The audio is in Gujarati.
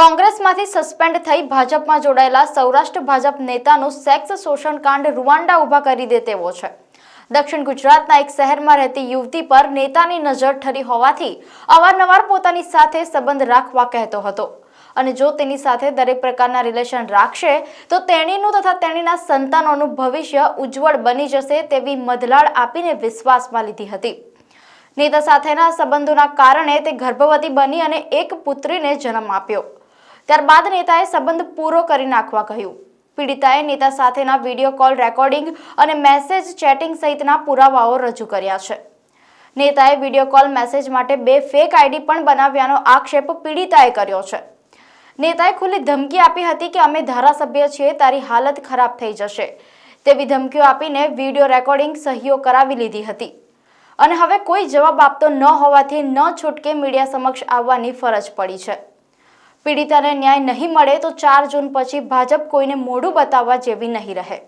કોંગ્રેસમાંથી સસ્પેન્ડ થઈ ભાજપમાં જોડાયેલા સૌરાષ્ટ્ર ભાજપ નેતાનું સેક્સ શોષણ કાંડ રૂવાંડા ઊભા કરી દે તેવો છે. દક્ષિણ ગુજરાતના એક શહેરમાં રહેતી યુવતી પર નેતાની નજર ઠરી હોવાથી અવારનવાર પોતાની સાથે સંબંધ રાખવા કહેતો હતો. અને જો તેની સાથે દરેક પ્રકારના રિલેશન રાખશે, તો તેણીનું તથા તેણીના સંતાનોનું ભવિષ્ય ઉજ્જવળ બની જશે તેવી મધલાળ આપીને વિશ્વાસમાં લીધી હતી. નેતા સાથેના સંબંધોના કારણે તે ગર્ભવતી બની અને એક પુત્રીને જન્મ આપ્યો. ત્યારબાદ નેતાએ સંબંધ પૂરો કરી નાખવા કહ્યું. પીડિતાએ નેતા સાથેના વીડિયો કોલ રેકોર્ડિંગ અને મેસેજ ચેટિંગ સહિતના પુરાવાઓ રજૂ કર્યા છે. નેતાએ વીડિયો કોલ મેસેજ માટે બે ફેક આઈડી પણ બનાવ્યાનો આક્ષેપ પીડિતાએ કર્યો છે. નેતાએ ખુલ્લી ધમકી આપી હતી કે અમે ધારાસભ્ય છીએ, તારી હાલત ખરાબ થઈ જશે. તેવી ધમકીઓ આપીને વીડિયો રેકોર્ડિંગ સહીઓ કરાવી લીધી હતી. અને હવે કોઈ જવાબ આપતો ન હોવાથી ન છૂટકે મીડિયા સમક્ષ આવવાની ફરજ પડી છે. પીડિતાને ન્યાય નહીં મળે તો ચાર જૂન પછી ભાજપ કોઈને મોઢું બતાવવા જેવી નહીં રહે.